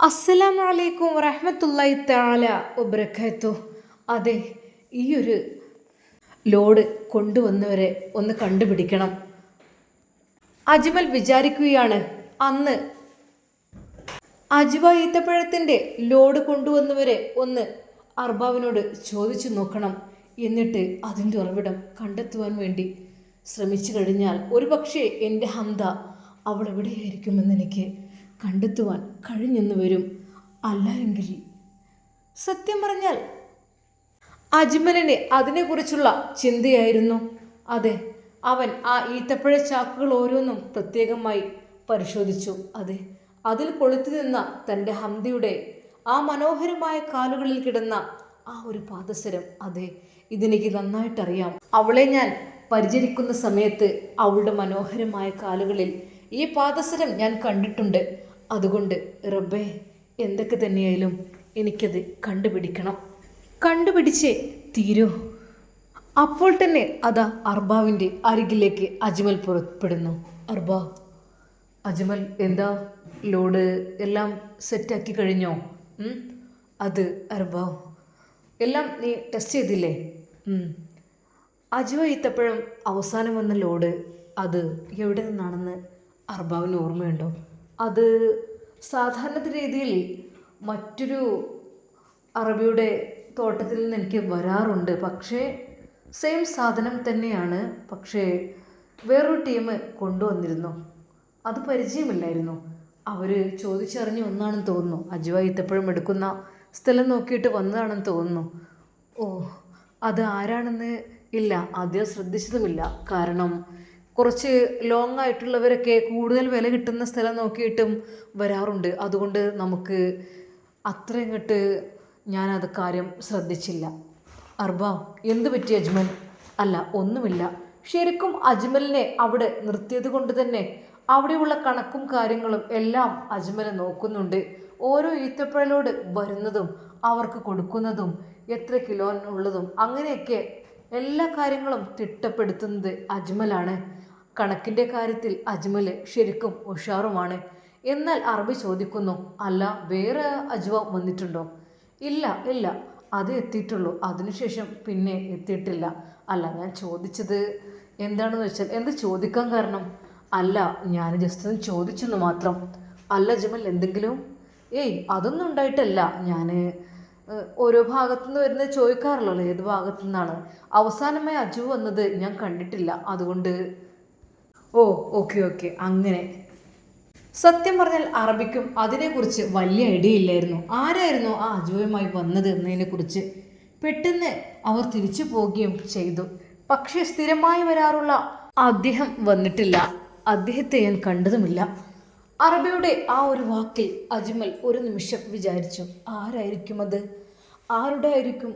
അസ്സലാമു അലൈക്കും വറഹ്മത്തുള്ളാഹി താല ഒബ്രഖത്തു അതെ ഈ ഒരു ലോഡ് കൊണ്ടുവന്നവരെ ഒന്ന് കണ്ടുപിടിക്കണം. അജ്മൽ വിചാരിക്കുകയാണ് അന്ന് അജ്വ ഈത്തപ്പഴത്തിന്റെ ലോഡ് കൊണ്ടുവന്നവരെ ഒന്ന് അർബാവിനോട് ചോദിച്ചു നോക്കണം. എന്നിട്ട് അതിന്റെ ഉറവിടം കണ്ടെത്തുവാൻ വേണ്ടി ശ്രമിച്ചു കഴിഞ്ഞാൽ ഒരുപക്ഷെ എന്റെ ഹംദ അവൾ എവിടെയായിരിക്കുമെന്ന് എനിക്ക് കണ്ടെത്തുവാൻ കഴിഞ്ഞെന്ന് വരും. അല്ല എങ്കിൽ. സത്യം പറഞ്ഞാൽ അജ്മലിന് അതിനെക്കുറിച്ചുള്ള ചിന്തയായിരുന്നു. അതെ അവൻ ആ ഈത്തപ്പഴ ചാക്കുകൾ ഓരോന്നും പ്രത്യേകമായി പരിശോധിച്ചു. അതെ അതിൽ കൊളുത്തു നിന്ന തന്റെ ഹംദിയുടെ ആ മനോഹരമായ കാലുകളിൽ കിടന്ന ആ ഒരു പാദസരം. അതെ ഇതെനിക്ക് നന്നായിട്ടറിയാം. അവളെ ഞാൻ പരിചരിക്കുന്ന സമയത്ത് അവളുടെ മനോഹരമായ കാലുകളിൽ ഈ പാദസരം ഞാൻ കണ്ടിട്ടുണ്ട്. അതുകൊണ്ട് റബ്ബേ എന്തൊക്കെ തന്നെയായാലും എനിക്കത് കണ്ടുപിടിക്കണം. കണ്ടുപിടിച്ചേ തീരൂ. അപ്പോൾ തന്നെ അതാ അർബാവിന്റെ അരികിലേക്ക് അജ്മൽ പുറപ്പെടുന്നു. അർബാവ് അജ്മൽ എന്താ? ലോഡ് എല്ലാം സെറ്റാക്കി കഴിഞ്ഞോ? അത് അർബാവ് എല്ലാം നീ ടെസ്റ്റ് ചെയ്തില്ലേ. അജുവ ഈത്തപ്പഴം അവസാനം വന്ന ലോഡ് അത് എവിടെ നിന്നാണെന്ന് അർബാവിന് ഓർമ്മയുണ്ടോ? അത് സാധാരണ രീതിയിൽ മറ്റൊരു അറബിയുടെ തോട്ടത്തിൽ നിന്ന് എനിക്ക് വരാറുണ്ട്. പക്ഷേ സെയിം സാധനം തന്നെയാണ്. പക്ഷേ വേറൊരു ടീം കൊണ്ടുവന്നിരുന്നു. അത് പരിചയമില്ലായിരുന്നു. അവർ ചോദിച്ചറിഞ്ഞ് ഒന്നാണെന്ന് തോന്നുന്നു. അജുവ ഇത്തപ്പോഴും എടുക്കുന്ന സ്ഥലം നോക്കിയിട്ട് വന്നതാണെന്ന് തോന്നുന്നു. ഓ അത് ആരാണെന്ന് ഇല്ല. ആദ്യം ശ്രദ്ധിച്ചതുമില്ല. കാരണം കുറച്ച് ലോങ് ആയിട്ടുള്ളവരൊക്കെ കൂടുതൽ വില കിട്ടുന്ന സ്ഥലം നോക്കിയിട്ടും വരാറുണ്ട്. അതുകൊണ്ട് നമുക്ക് അത്ര ഇങ്ങോട്ട് ഞാനത് കാര്യം ശ്രദ്ധിച്ചില്ല. അർബാ എന്ത് പറ്റി അജ്മൽ? അല്ല ഒന്നുമില്ല. ശരിക്കും അജ്മലിനെ അവിടെ നിർത്തിയത് കൊണ്ട് തന്നെ അവിടെയുള്ള കണക്കും കാര്യങ്ങളും എല്ലാം അജ്മൽ നോക്കുന്നുണ്ട്. ഓരോ ഈത്തപ്പഴലോട് വരുന്നതും അവർക്ക് കൊടുക്കുന്നതും എത്ര കിലോനുള്ളതും അങ്ങനെയൊക്കെ എല്ലാ കാര്യങ്ങളും തിട്ടപ്പെടുത്തുന്നത് അജ്മലാണ്. കണക്കിന്റെ കാര്യത്തിൽ അജ്മൽ ശരിക്കും ഉഷാറുമാണ്. എന്നാൽ അറബി ചോദിക്കുന്നു അല്ല വേറെ അജ്വ വന്നിട്ടുണ്ടോ? ഇല്ല ഇല്ല അത് എത്തിയിട്ടുള്ളൂ. അതിനുശേഷം പിന്നെ എത്തിയിട്ടില്ല. അല്ല ഞാൻ ചോദിച്ചത് എന്താണെന്ന് വെച്ചാൽ എന്ത് ചോദിക്കാൻ കാരണം? അല്ല ഞാൻ ജസ്റ്റ് ഒന്ന് ചോദിച്ചെന്ന് മാത്രം. അല്ല ജമൽ എന്തെങ്കിലും? ഏയ് അതൊന്നും ഉണ്ടായിട്ടല്ല. ഞാൻ ഓരോ ഭാഗത്തു നിന്ന് വരുന്നത് ചോദിക്കാറുള്ളൂ. ഏത് ഭാഗത്തു നിന്നാണ് അവസാനമായി അജു വന്നത് ഞാൻ കണ്ടിട്ടില്ല. അതുകൊണ്ട് ഓ ഓക്കെ ഓക്കെ. അങ്ങനെ. സത്യം പറഞ്ഞാൽ അറബിക്കും അതിനെക്കുറിച്ച് വലിയ ഐഡിയ ഇല്ലായിരുന്നു. ആരായിരുന്നു ആ അജോയുമായി വന്നത് എന്നതിനെക്കുറിച്ച്? പെട്ടെന്ന് അവർ തിരിച്ചു പോവുകയും ചെയ്തു. പക്ഷേ സ്ഥിരമായി വരാറുള്ള അദ്ദേഹം വന്നിട്ടില്ല. അദ്ദേഹത്തെ ഞാൻ കണ്ടതുമില്ല. അറബിയുടെ ആ ഒരു വാക്കിൽ അജ്മൽ ഒരു നിമിഷം വിചാരിച്ചു. ആരായിരിക്കും അത് ആരുടെ ആയിരിക്കും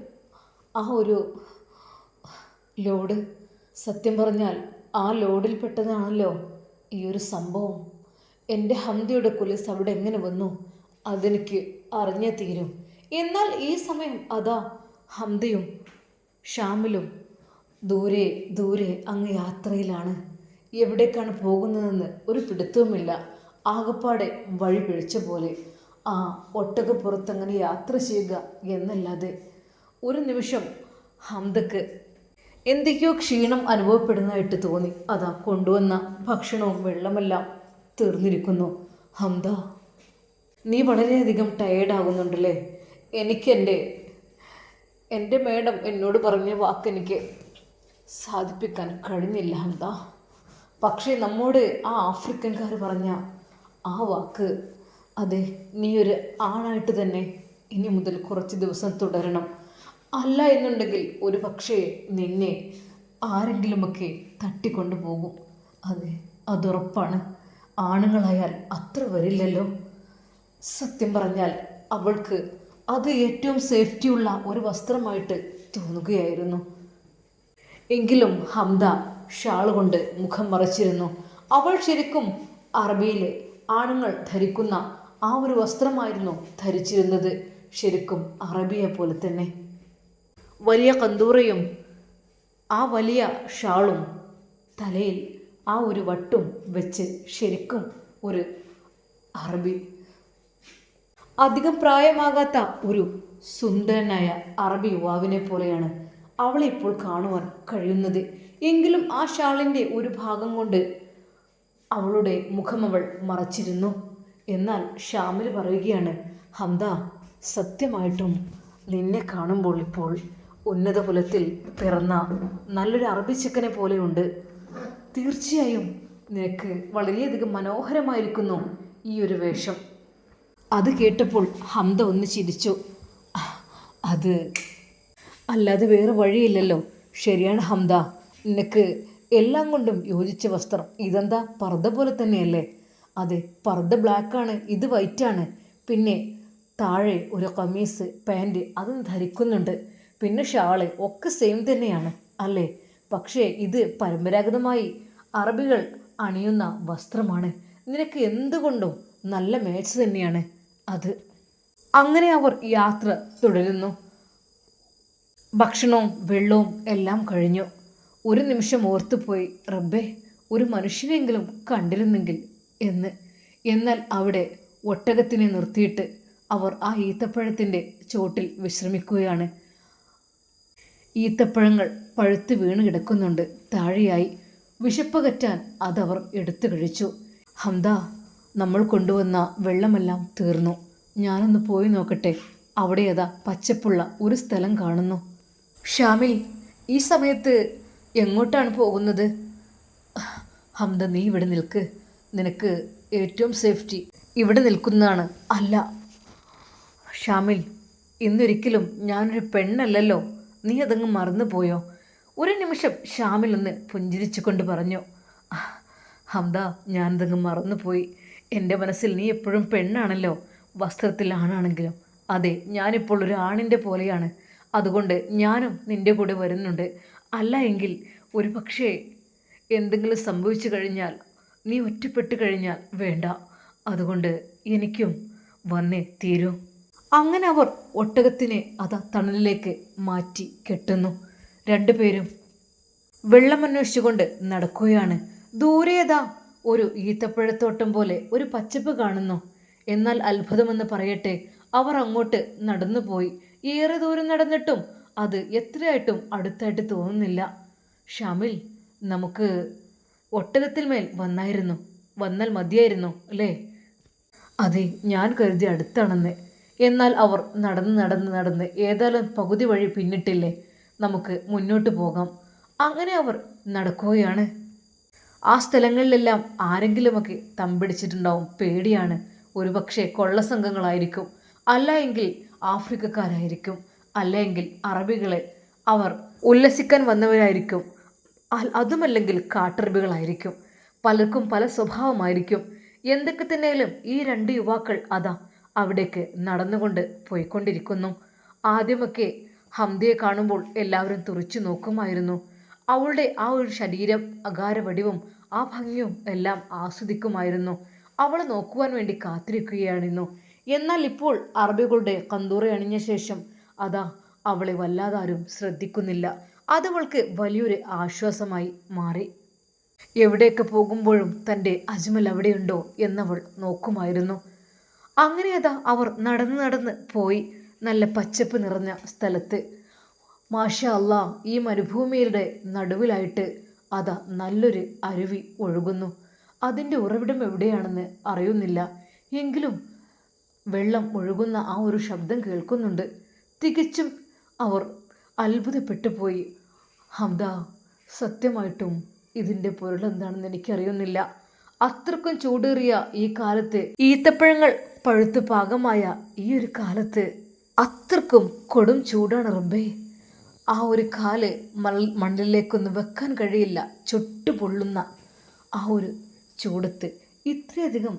ആ ഒരു ലോഡ്? സത്യം പറഞ്ഞാൽ ആ ലോഡിൽ പെട്ടതാണല്ലോ ഈ ഒരു സംഭവം. എന്റെ ഹന്തിയുടെ കുലിസ് അവിടെ എങ്ങനെ വന്നു? അതെനിക്ക് അറിഞ്ഞേ തീരും. എന്നാൽ ഈ സമയം അതാ ഹംദയും ഷാമിലും ദൂരെ ദൂരെ അങ്ങ് യാത്രയിലാണ്. എവിടേക്കാണ് പോകുന്നതെന്ന് ഒരു പിടുത്തവുമില്ല. ആകപ്പാടെ വഴി പിഴിച്ച പോലെ. ആ ഒട്ടകപ്പുറത്തങ്ങനെ യാത്ര ചെയ്യുക എന്നല്ലാതെ ഒരു നിമിഷം ഹംദക്ക് എന്തൊക്കെയോ ക്ഷീണം അനുഭവപ്പെടുന്നതായിട്ട് തോന്നി. അതാ കൊണ്ടുവന്ന ഭക്ഷണവും വെള്ളമെല്ലാം തീർന്നിരിക്കുന്നു. ഹംദ. നീ വളരെയധികം ടയേർഡാകുന്നുണ്ടല്ലേ എനിക്കെന്റെ എന്റെ മേഡം എന്നോട് പറഞ്ഞ വാക്കെനിക്ക് സാധിപ്പിക്കാൻ കഴിഞ്ഞില്ല ഹംദ. പക്ഷേ നമ്മോട് ആ ആഫ്രിക്കൻകാർ പറഞ്ഞ ആ വാക്ക് അതെ നീ ഒരു ആണായിട്ട് തന്നെ ഇനി മുതൽ കുറച്ച് ദിവസം തുടരണം. അല്ല എന്നുണ്ടെങ്കിൽ ഒരു പക്ഷേ നിന്നെ ആരെങ്കിലുമൊക്കെ തട്ടിക്കൊണ്ടു പോകും. അതെ അതുറപ്പാണ്. ആണുങ്ങളായാൽ അത്ര വരില്ലല്ലോ. സത്യം പറഞ്ഞാൽ അവൾക്ക് അത് ഏറ്റവും സേഫ്റ്റിയുള്ള ഒരു വസ്ത്രമായിട്ട് തോന്നുകയായിരുന്നു. എങ്കിലും ഹംദ ഷാൾ കൊണ്ട് മുഖം മറച്ചിരുന്നു. അവൾ ശരിക്കും അറബിയിലെ ആണുങ്ങൾ ധരിക്കുന്ന ആ ഒരു വസ്ത്രമായിരുന്നു ധരിച്ചിരുന്നത്. ശരിക്കും അറബിയെ പോലെ തന്നെ. വലിയ കന്തൂറയും ആ വലിയ ഷാളും തലയിൽ ആ ഒരു വട്ടും വെച്ച് ശരിക്കും ഒരു അറബി. അധികം പ്രായമാകാത്ത ഒരു സുന്ദരനായ അറബി യുവാവിനെ പോലെയാണ് അവളെ ഇപ്പോൾ കാണുവാൻ കഴിയുന്നത്. എങ്കിലും ആ ഷാളിന്റെ ഒരു ഭാഗം കൊണ്ട് അവളുടെ മുഖം അവൾ മറച്ചിരുന്നു. എന്നാൽ ഷാമിൽ പറയുകയാണ് ഹംദ സത്യമായിട്ടും നിന്നെ കാണുമ്പോൾ ഇപ്പോൾ ഉന്നത കുലത്തിൽ പിറന്ന നല്ലൊരു അറബി ചിക്കനെ പോലെയുണ്ട്. തീർച്ചയായും നിനക്ക് വളരെയധികം മനോഹരമായിരിക്കുന്നു ഈ ഒരു വേഷം. അത് കേട്ടപ്പോൾ ഹംദ ഒന്ന് ചിരിച്ചു. അത് അല്ലാതെ വേറെ വഴിയില്ലല്ലോ. ശരിയാണ് ഹംദ. നിനക്ക് എല്ലാം കൊണ്ടും യോജിച്ച വസ്ത്രം ഇതെന്താ? പർദ്ദ പോലെ തന്നെയല്ലേ? അതെ പർദ്ദ ബ്ലാക്കാണ് ഇത് വൈറ്റാണ്. പിന്നെ താഴെ ഒരു കമീസ് പാന്റ് അതും ധരിക്കുന്നുണ്ട്. പിന്നെ ഷാൾ ഒക്കെ സെയിം തന്നെയാണ് അല്ലേ? പക്ഷേ ഇത് പരമ്പരാഗതമായി അറബികൾ അണിയുന്ന വസ്ത്രമാണ്. നിനക്ക് എന്തുകൊണ്ടും നല്ല മാച്ച് തന്നെയാണ് അത്. അങ്ങനെ അവർ യാത്ര തുടരുന്നു. ഭക്ഷണവും വെള്ളവും എല്ലാം കഴിഞ്ഞു. ഒരു നിമിഷം ഓർത്തുപോയി റബ്ബേ ഒരു മനുഷ്യനെങ്കിലും കണ്ടിരുന്നെങ്കിൽ എന്ന്. എന്നാൽ അവിടെ ഒട്ടകത്തിനെ നിർത്തിയിട്ട് അവർ ആ ഈത്തപ്പഴത്തിന്റെ ചോട്ടിൽ വിശ്രമിക്കുകയാണ്. ഈത്തപ്പഴങ്ങൾ പഴുത്ത് വീണ് കിടക്കുന്നുണ്ട്. താഴെയായി വിശപ്പകറ്റാൻ അതവർ എടുത്തു കഴിച്ചു. ഹംദ നമ്മൾ കൊണ്ടുവന്ന വെള്ളമെല്ലാം തീർന്നു. ഞാനൊന്ന് പോയി നോക്കട്ടെ. അവിടെ അതാ പച്ചപ്പുള്ള ഒരു സ്ഥലം കാണുന്നു. ഷാമിൽ ഈ സമയത്ത് എങ്ങോട്ടാണ് പോകുന്നത്? ഹംദ നീ ഇവിടെ നിൽക്ക്. നിനക്ക് ഏറ്റവും സേഫ്റ്റി. ഇവിടെ നിൽക്കുന്നതാണ്. അല്ല ഷാമിൽ ഇന്നൊരിക്കലും ഞാനൊരു പെണ്ണല്ലല്ലോ. നീ അതങ്ങ് മറന്നുപോയോ ഒരു നിമിഷം ഷാമിൽ ഒന്ന് പുഞ്ചിരിച്ചുകൊണ്ട് പറഞ്ഞു ഹംദ ഞാനതങ്ങ് മറന്നുപോയി എന്റെ മനസ്സിൽ നീ എപ്പോഴും പെണ്ണാണല്ലോ വസ്ത്രത്തിൽ ആണാണെങ്കിലും. അതെ ഞാനിപ്പോൾ ഒരു ആണിന്റെ പോലെയാണ്. അതുകൊണ്ട് ഞാനും നിന്റെ കൂടെ വരുന്നുണ്ട്. അല്ല എങ്കിൽ ഒരു പക്ഷേ എന്തെങ്കിലും സംഭവിച്ചു കഴിഞ്ഞാൽ നീ ഒറ്റപ്പെട്ട് കഴിഞ്ഞാൽ വേണ്ട. അതുകൊണ്ട് എനിക്കും വന്നേ തീരൂ. അങ്ങനെ അവർ ഒട്ടകത്തിനെ അതാ തണലിലേക്ക് മാറ്റി കെട്ടുന്നു. രണ്ടുപേരും വെള്ളമന്വേഷിച്ചുകൊണ്ട് നടക്കുകയാണ്. ദൂരേതാ ഒരു ഈത്തപ്പഴത്തോട്ടം പോലെ ഒരു പച്ചപ്പ് കാണുന്നു. എന്നാൽ അത്ഭുതമെന്ന് പറയട്ടെ അവർ അങ്ങോട്ട് നടന്നുപോയി. ഏറെ ദൂരം നടന്നിട്ടും അത് എത്രയായിട്ടും അടുത്തായിട്ട് തോന്നുന്നില്ല. ഷാമിൽ നമുക്ക് ഒട്ടകത്തിൽ മേൽ വന്നായിരുന്നു. വന്നാൽ മതിയായിരുന്നു അല്ലേ? അതെ ഞാൻ കരുതി അടുത്താണെന്ന്. എന്നാൽ അവർ നടന്ന് നടന്ന് നടന്ന് ഏതായാലും പകുതി വഴി പിന്നിട്ടില്ലേ? നമുക്ക് മുന്നോട്ട് പോകാം. അങ്ങനെ അവർ നടക്കുകയാണ്. ആ സ്ഥലങ്ങളിലെല്ലാം ആരെങ്കിലുമൊക്കെ തമ്പിടിച്ചിട്ടുണ്ടാവും. പേടിയാണ്. ഒരുപക്ഷെ കൊള്ളസംഘങ്ങളായിരിക്കും. അല്ല എങ്കിൽ ആഫ്രിക്കക്കാരായിരിക്കും. അല്ല എങ്കിൽ അറബികളെ അവർ ഉല്ലസിക്കാൻ വന്നവരായിരിക്കും. അതുമല്ലെങ്കിൽ കാട്ടറബികളായിരിക്കും. പലർക്കും പല സ്വഭാവമായിരിക്കും. എന്തൊക്കെ തന്നെയാലും ഈ രണ്ട് യുവാക്കൾ അതാ അവിടേക്ക് നടന്നുകൊണ്ട് പോയിക്കൊണ്ടിരിക്കുന്നു. ആദ്യമൊക്കെ ഹംദയെ കാണുമ്പോൾ എല്ലാവരും തുറച്ചു നോക്കുമായിരുന്നു. അവളുടെ ആ ഒരു ശരീരം അകാരവടിവും ആ ഭംഗിയും എല്ലാം ആസ്വദിക്കുമായിരുന്നു. അവളെ നോക്കുവാൻ വേണ്ടി കാത്തിരിക്കുകയായിരുന്നു. എന്നാൽ ഇപ്പോൾ അറബികളുടെ കന്തൂറ അണിഞ്ഞ ശേഷം അതാ അവളെ വല്ലാതാരും ശ്രദ്ധിക്കുന്നില്ല. അതവൾക്ക് വലിയൊരു ആശ്വാസമായി മാറി. എവിടെയൊക്കെ പോകുമ്പോഴും തന്റെ അജ്മൽ അവിടെയുണ്ടോ എന്നവൾ നോക്കുമായിരുന്നു. അങ്ങനെ അതാ അവർ നടന്ന് നടന്ന് പോയി നല്ല പച്ചപ്പ് നിറഞ്ഞ സ്ഥലത്ത്. മാഷ അല്ല ഈ മരുഭൂമിയുടെ നടുവിലായിട്ട് അതാ നല്ലൊരു അരുവി ഒഴുകുന്നു. അതിന്റെ ഉറവിടം എവിടെയാണെന്ന് അറിയുന്നില്ല. എങ്കിലും വെള്ളം ഒഴുകുന്ന ആ ഒരു ശബ്ദം കേൾക്കുന്നുണ്ട്. തികച്ചും അവർ അത്ഭുതപ്പെട്ടു പോയി. ഹംദ സത്യമായിട്ടും ഇതിന്റെ പൊരുളെന്താണെന്ന് എനിക്കറിയുന്നില്ല. അത്രക്കും ചൂടേറിയ ഈ കാലത്ത് ഈത്തപ്പഴങ്ങൾ പഴുത്ത് പാകമായ ഈ ഒരു കാലത്ത് അത്രക്കും കൊടും ചൂടാണ് റബ്ബേ. ആ ഒരു കാൽ മണ്ണിലേക്കൊന്നും വെക്കാൻ കഴിയില്ല ചുട്ടു പൊള്ളുന്ന ആ ഒരു ചൂടത്ത്. ഇത്രയധികം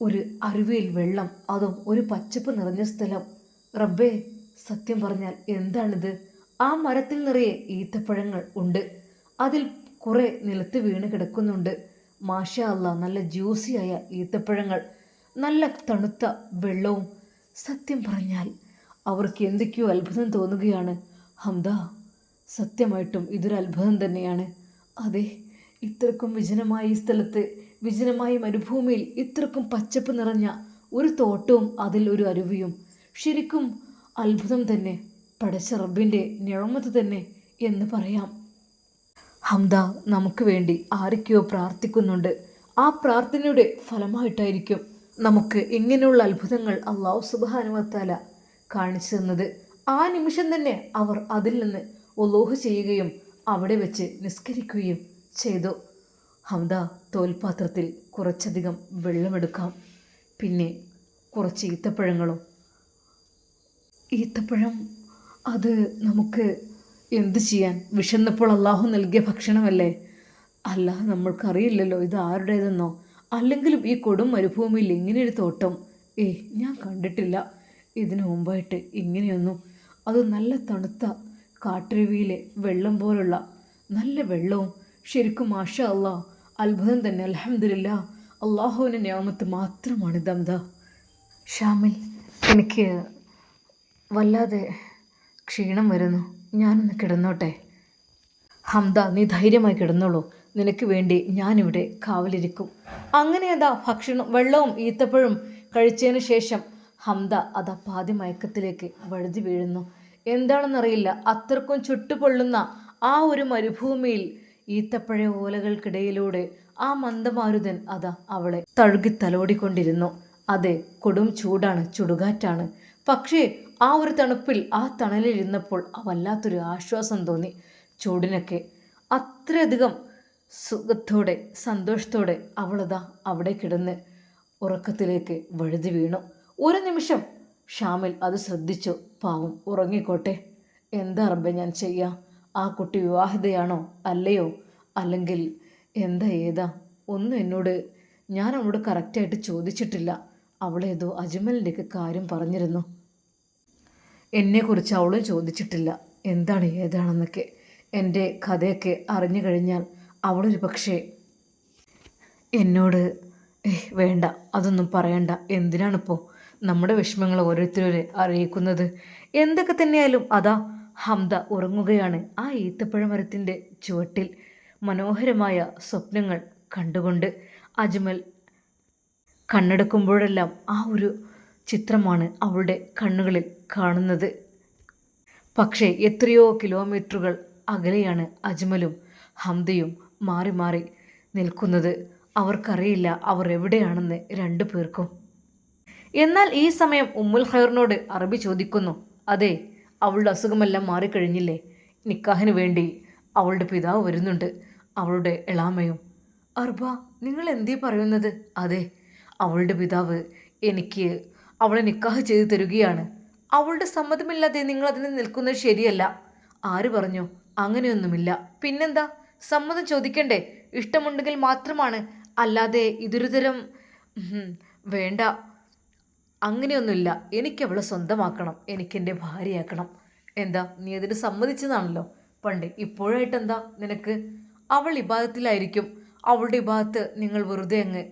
ഒരു അരുവിയിൽ വെള്ളം അതും ഒരു പച്ചപ്പ് നിറഞ്ഞ സ്ഥലം. റബ്ബേ സത്യം പറഞ്ഞാൽ എന്താണിത്? ആ മരത്തിൽ നിറയെ ഈത്തപ്പഴങ്ങൾ ഉണ്ട്. അതിൽ കുറെ നിലത്ത് വീണ് കിടക്കുന്നുണ്ട്. മാഷ അല്ല നല്ല ജ്യൂസിയായ ഈത്തപ്പഴങ്ങൾ. നല്ല തണുത്ത വെള്ളവും സത്യം പറഞ്ഞാൽ അവർക്ക് എന്തൊക്കെയോ അത്ഭുതം തോന്നുകയാണ്. ഹംദ സത്യമായിട്ടും ഇതൊരു അത്ഭുതം തന്നെയാണ്. അതെ ഇത്രക്കും വിജനമായ ഈ സ്ഥലത്ത് വിജനമായ മരുഭൂമിയിൽ ഇത്രക്കും പച്ചപ്പ് നിറഞ്ഞ ഒരു തോട്ടവും അതിൽ ഒരു അരുവിയും ശരിക്കും അത്ഭുതം തന്നെ പടച്ച റബ്ബിന്റെ നിഴമത്ത് തന്നെ എന്ന് പറയാം. ഹംദ നമുക്ക് വേണ്ടി ആരൊക്കെയോ പ്രാർത്ഥിക്കുന്നുണ്ട്. ആ പ്രാർത്ഥനയുടെ ഫലമായിട്ടായിരിക്കും നമുക്ക് ഇങ്ങനെയുള്ള അത്ഭുതങ്ങൾ അള്ളാഹു സുബാനുവത്താല കാണിച്ചു തന്നത്. ആ നിമിഷം തന്നെ അവർ അതിൽ നിന്ന് ഒലോഹ് ചെയ്യുകയും അവിടെ വെച്ച് നിസ്കരിക്കുകയും ചെയ്തു. ഹംദ തോൽപാത്രത്തിൽ കുറച്ചധികം വെള്ളമെടുക്കാം. പിന്നെ കുറച്ച് ഈത്തപ്പഴങ്ങളും. ഈത്തപ്പഴം അത് നമുക്ക് എന്ത് ചെയ്യാൻ? വിശന്നപ്പോൾ അള്ളാഹു നൽകിയ ഭക്ഷണമല്ലേ? അല്ലാഹ് നമ്മൾക്കറിയില്ലല്ലോ ഇത് ആരുടേതെന്നോ? അല്ലെങ്കിലും ഈ കൊടും മരുഭൂമിയിൽ ഇങ്ങനെയൊരു തോട്ടം. ഏ ഞാൻ കണ്ടിട്ടില്ല. ഇതിനു മുമ്പായിട്ട് ഇങ്ങനെയൊന്നും. അത് നല്ല തണുത്ത കാട്ടരുവിയിലെ വെള്ളം പോലുള്ള നല്ല വെള്ളവും. ശരിക്കും മാഷ അല്ല അത്ഭുതം തന്നെ. അലഹമില്ല അള്ളാഹുവിന്റെ നിയമത്ത് മാത്രമാണ് ദംദ ഷാമിൽ എനിക്ക് വല്ലാതെ ക്ഷീണം വരുന്നു. ഞാനൊന്ന് കിടന്നോട്ടെ. ഹംദ നീ ധൈര്യമായി കിടന്നോളൂ. നിനക്ക് വേണ്ടി ഞാനിവിടെ കാവലിരിക്കും. അങ്ങനെ അതാ ഭക്ഷണം വെള്ളവും ഈത്തപ്പഴവും കഴിച്ചതിന് ശേഷം ഹംദ അതാ പാതി മയക്കത്തിലേക്ക് വഴുതി വീഴുന്നു. എന്താണെന്നറിയില്ല. അത്രക്കും ചുട്ടുപൊള്ളുന്ന ആ ഒരു മരുഭൂമിയിൽ ഈത്തപ്പഴ ഓലകൾക്കിടയിലൂടെ ആ മന്ദമാരുതൻ അതാ അവളെ തഴുകി തലോടിക്കൊണ്ടിരുന്നു. അതെ കൊടും ചൂടാണ് ചുടുകാറ്റാണ്. പക്ഷേ ആ ഒരു തണുപ്പിൽ ആ തണലിരുന്നപ്പോൾ വല്ലാത്തൊരു ആശ്വാസം തോന്നി. ചൂടിനൊക്കെ അത്രയധികം സുഖത്തോടെ സന്തോഷത്തോടെ അവളതാ അവിടെ കിടന്ന് ഉറക്കത്തിലേക്ക് വഴുതി വീണു. ഒരു നിമിഷം ഷാമിൽ അത് ശ്രദ്ധിച്ചു. പാവം ഉറങ്ങിക്കോട്ടെ. എന്താ റബ്ബെ ഞാൻ ചെയ്യാ? ആ കുട്ടി വിവാഹിതയാണോ? അല്ലയോ? അല്ലെങ്കിൽ എന്താ ഏതാ? ഒന്നും എന്നോട് ഞാൻ അവളോട് കറക്റ്റായിട്ട് ചോദിച്ചിട്ടില്ല. അവളേതോ അജ്മലിന്റെയൊക്കെ കാര്യം പറഞ്ഞിരുന്നു. എന്നെക്കുറിച്ച് അവളും ചോദിച്ചിട്ടില്ല. എന്താണ് ഏതാണെന്നൊക്കെ. എന്റെ കഥയൊക്കെ അറിഞ്ഞു കഴിഞ്ഞാൽ അവളൊരു പക്ഷേ എന്നോട് വേണ്ട അതൊന്നും പറയണ്ട. എന്തിനാണിപ്പോൾ നമ്മുടെ വിഷമങ്ങൾ ഓരോരുത്തരെ അറിയിക്കുന്നത്? എന്തൊക്കെ തന്നെയായാലും അതാ ഹംദ ഉറങ്ങുകയാണ്. ആ ഈത്തപ്പഴ മരത്തിന്റെ ചുവട്ടിൽ മനോഹരമായ സ്വപ്നങ്ങൾ കണ്ടുകൊണ്ട് അജ്മൽ കണ്ണെടുക്കുമ്പോഴെല്ലാം ആ ഒരു ചിത്രമാണ് അവളുടെ കണ്ണുകളിൽ കാണുന്നത്. പക്ഷേ എത്രയോ കിലോമീറ്ററുകൾ അകലെയാണ് അജ്മലും ഹംദയും മാറി മാറി നിൽക്കുന്നത് അവർക്കറിയില്ല അവർ എവിടെയാണെന്ന് രണ്ടു പേർക്കും. എന്നാൽ ഈ സമയം ഉമ്മുൽ ഖൈറിനോട് അറബി ചോദിക്കുന്നു അതെ അവളുടെ അസുഖമെല്ലാം മാറിക്കഴിഞ്ഞില്ലേ? നിക്കാഹിന് വേണ്ടി അവളുടെ പിതാവ് വരുന്നുണ്ട് അവളുടെ എളാമയും. അർബ നിങ്ങൾ എന്തേ പറയുന്നത്? അതെ അവളുടെ പിതാവ് എനിക്ക് അവളെ നിക്കാഹ് ചെയ്തു തരികയാണ്. അവളുടെ സമ്മതമില്ലാതെ നിങ്ങൾ അതിന് നിൽക്കുന്നത് ശരിയല്ല. ആര് പറഞ്ഞു? അങ്ങനെയൊന്നുമില്ല. പിന്നെന്താ? സമ്മതം ചോദിക്കണ്ടേ? ഇഷ്ടമുണ്ടെങ്കിൽ മാത്രമാണ്. അല്ലാതെ ഇതൊരു തരം വേണ്ട. അങ്ങനെയൊന്നുമില്ല. എനിക്കവളെ സ്വന്തമാക്കണം. എനിക്കെന്റെ ഭാര്യയാക്കണം. എന്താ നീ അതിന് സമ്മതിച്ചതാണല്ലോ? പണ്ട് ഇപ്പോഴായിട്ട് എന്താ നിനക്ക്? അവൾ ഇബാദത്തിലായിരിക്കും അവളുടെ ഇബാദത്ത് നിങ്ങൾ വെറുതെ അങ്ങ്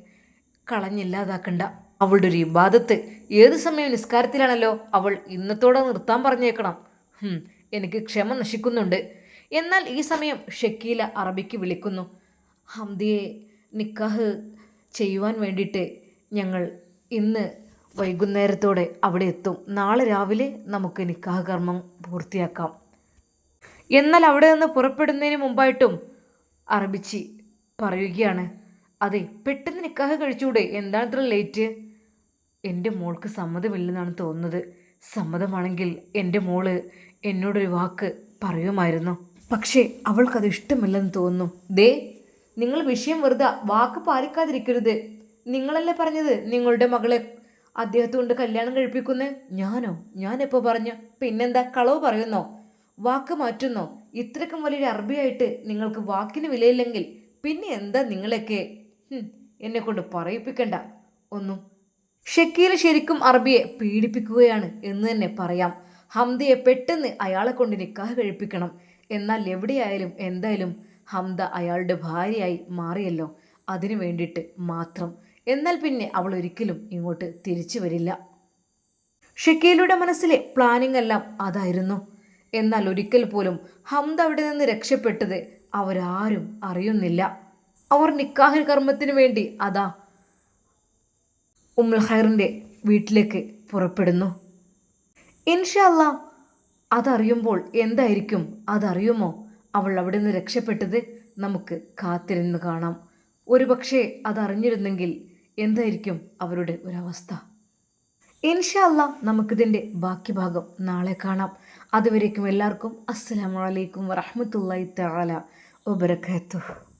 കളഞ്ഞില്ലാതാക്കണ്ട. അവളുടെ ഒരു ഇബാദത്ത് ഏത് സമയം നിസ്കാരത്തിലാണല്ലോ അവൾ ഇന്നത്തോടെ നിർത്താൻ പറഞ്ഞേക്കണം. എനിക്ക് ക്ഷമ നശിക്കുന്നുണ്ട്. എന്നാൽ ഈ സമയം ഷക്കീല അറബിക്ക് വിളിക്കുന്നു. ഹംദിയെ നിക്കാഹ് ചെയ്യുവാൻ വേണ്ടിയിട്ട് ഞങ്ങൾ ഇന്ന് വൈകുന്നേരത്തോടെ അവിടെ എത്തും. നാളെ രാവിലെ നമുക്ക് നിക്കാഹ് കർമ്മം പൂർത്തിയാക്കാം. എന്നാൽ അവിടെ നിന്ന് പുറപ്പെടുന്നതിന് മുമ്പായിട്ടും അറബിച്ചി പറയുകയാണ് അതെ പെട്ടെന്ന് നിക്കാഹ് കഴിച്ചൂടെ? എന്താണ് ഇത്ര ലേറ്റ്? എന്റെ മോൾക്ക് സമ്മതമില്ലെന്നാണ് തോന്നുന്നത്. സമ്മതമാണെങ്കിൽ എന്റെ മോൾ എന്നോടൊരു വാക്ക് പറയുമായിരുന്നു. പക്ഷേ അവൾക്കത് ഇഷ്ടമില്ലെന്ന് തോന്നുന്നു. ദേ നിങ്ങൾ വിഷയം വെറുതെ വാക്ക് പാലിക്കാതിരിക്കരുത്. നിങ്ങളല്ലേ പറഞ്ഞത് നിങ്ങളുടെ മകളെ അദ്ദേഹത്തെ കൊണ്ട് കല്യാണം കഴിപ്പിക്കുന്നേ? ഞാനോ? ഞാനെപ്പോൾ പറഞ്ഞു? പിന്നെന്താ? കളവ് പറയുന്നോ? വാക്ക് മാറ്റുന്നോ? ഇത്രക്കും വലിയൊരു അറബിയായിട്ട് നിങ്ങൾക്ക് വാക്കിന് വിലയില്ലെങ്കിൽ പിന്നെ എന്താ നിങ്ങളൊക്കെ എന്നെ കൊണ്ട് പറയിപ്പിക്കണ്ട. ഒന്നും. ഷക്കീൽ ശരിക്കും അറബിയെ പീഡിപ്പിക്കുകയാണ് എന്ന് തന്നെ പറയാം. ഹംദയെ പെട്ടെന്ന് അയാളെ കൊണ്ട് നിക്കാഹ് കഴിപ്പിക്കണം. എന്നാൽ എവിടെയായാലും എന്തായാലും ഹംദ അയാളുടെ ഭാര്യയായി മാറിയല്ലോ. അതിനു വേണ്ടിയിട്ട് മാത്രം. എന്നാൽ പിന്നെ അവൾ ഒരിക്കലും ഇങ്ങോട്ട് തിരിച്ചു വരില്ല. ഷക്കീലയുടെ മനസ്സിലെ പ്ലാനിംഗ് എല്ലാം അതായിരുന്നു. എന്നാൽ ഒരിക്കൽ പോലും ഹംദ അവിടെ നിന്ന് രക്ഷപ്പെട്ടത് അവരാരും അറിയുന്നില്ല. അവർ നിക്കാഹ് കർമ്മത്തിന് വേണ്ടി അതാ ഉമ്മൽ ഖൈറിന്റെ വീട്ടിലേക്ക് പുറപ്പെടുന്നു. ഇൻഷല്ല അതറിയുമ്പോൾ എന്തായിരിക്കും? അതറിയുമോ? അവൾ അവിടെ നിന്ന് രക്ഷപ്പെട്ടത് നമുക്ക് കാത്തിരുന്ന് കാണാം. ഒരുപക്ഷെ അതറിഞ്ഞിരുന്നെങ്കിൽ എന്തായിരിക്കും അവരുടെ ഒരവസ്ഥ? ഇൻഷല്ല നമുക്കിതിന്റെ ബാക്കി ഭാഗം നാളെ കാണാം. അതുവരേക്കും എല്ലാവർക്കും അസ്സാം വലൈക്കും വറഹമത്തല്ലാ തആല വബറകാതുഹു.